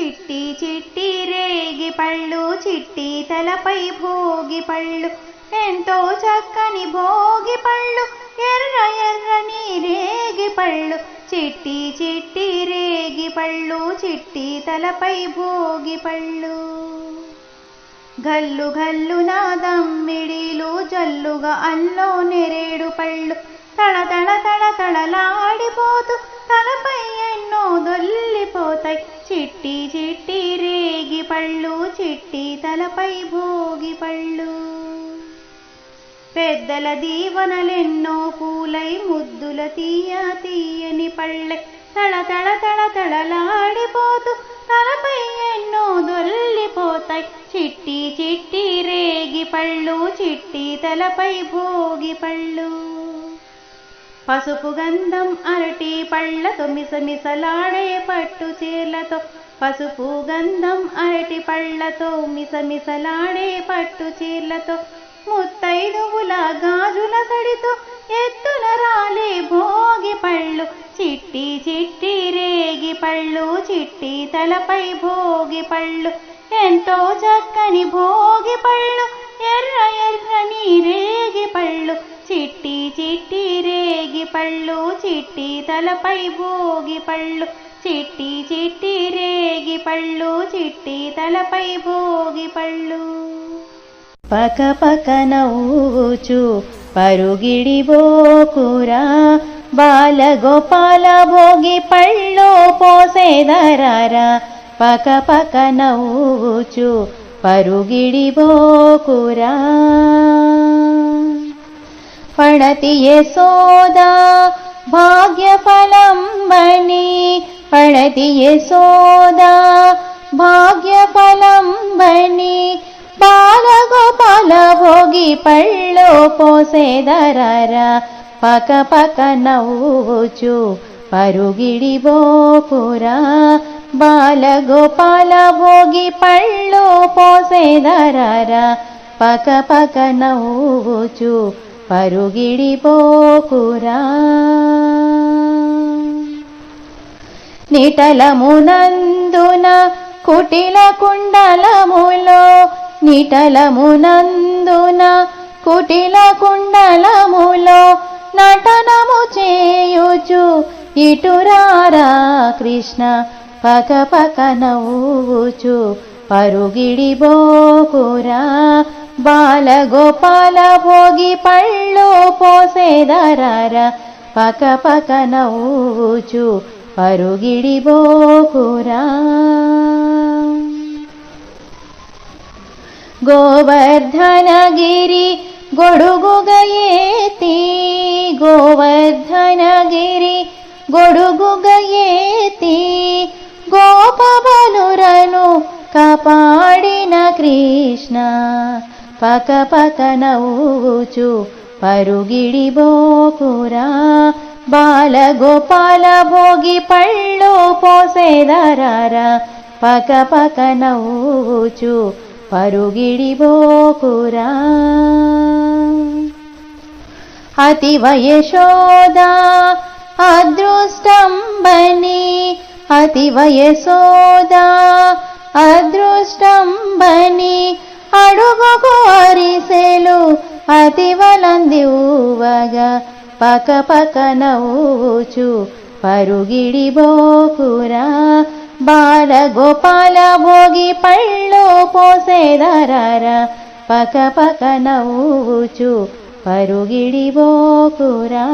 చిట్టి చిట్టి రేగి పళ్ళు చిట్టి తలపై భోగి పళ్ళు ఎంతో చక్కని భోగి పళ్ళు ఎర్ర ఎర్రని రేగి పళ్ళు చిట్టి చిట్టి రేగి పళ్ళు చిట్టి తలపై భోగి పళ్ళు. గల్లు గల్లు నా దమ్మిడీలు జల్లుగా అల్లో నెరేడు పళ్ళు తడ తడ తడ తడలాడిపోతూ తలపై ఎన్నో దొల్లిపోతాయి చిట్టి చిట్టి రేగి పళ్ళు చిట్టి తలపై భోగి పళ్ళు. పెద్దల దీవనలెన్నో పూలై ముద్దుల తీయ తీయని పళ్ళె తళ తళ తళ తళలాడిపోతూ తలపై ఎన్నో దొల్లిపోతాయి చిట్టి చిట్టి రేగి పళ్ళు చిట్టి తలపై భోగి పళ్ళు. పసుపు గంధం అరటి పళ్ళతో మిసమిసలాడే పట్టు చీరలతో పసుపు గంధం అరటి పళ్ళతో మిసమిసలాడే పట్టు చీరలతో ముత్తైదువుల గాజుల సడితో ఎత్తున రాలే భోగి పళ్ళు చిట్టి చిట్టి రేగి పళ్ళు చిట్టి తలపై భోగి పళ్ళు ఎంతో చక్కని భోగి పళ్ళు ఎర్ర ఎర్రని రేగి పళ్ళు చిట్టి చిట్టి రేగి పళ్ళు చిట్టి తలపై భోగి పళ్ళు చిట్టి చిట్టి రేగి పళ్ళు చిట్టి తలపై భోగి పళ్ళు. పక పక నవ్వుచు పరుగిడి బోకురా బాలగోపాల భోగి పళ్ళు పోసేదరారా. పక పక నవ్వుచు పరుగిడి బోకురా. పడతి యశోదా భాగ్యఫలం బని పడతి యశోదా భాగ్యఫలం బణి బాలగోపాల భోగి పళ్ళు పోసేదరారా పక పక నవ్వుచు పరుగిడి బోకురా బాలగోపాల భోగి పళ్ళు పోసేదరారా పక పక నవ్వుచు పరుగిడి పోకురా నిటలమునందున కుటిల కుండలములో నిటలమునందున కుటిల కుండలములో నటనము చేయుచు ఇటురారా కృష్ణ పక పక నవ్వుచు. పరుగిడి బోకురా బాలగోపాల భోగి పళ్ళు పోసేదరారా పక పక నవ్వుచు. పరుగిడి బోకురా గోవర్ధనగిరి గొడుగుగయేతి గోవర్ధనగిరి గొడుగుగయేతి గోపబలురను కపాడిన కృష్ణ పక పక నవ్వుచు పరుగిడి బోకురా బాలగోపాల భోగి పళ్ళు పోసేదరారా పక పక నవ్వుచు పరుగిడి బోకురా. అతి వయశోదా అదృష్టంబని అతి వయసోదా అడుగు కోరిసెలు అతి వలంది ఊవగా పక పక నవ్వుచు పరుగిడి బోకురా. బాలగోపాల భోగి పళ్ళు పోసేదరారా. పక పక నవ్వుచు పరుగిడి బోకురా.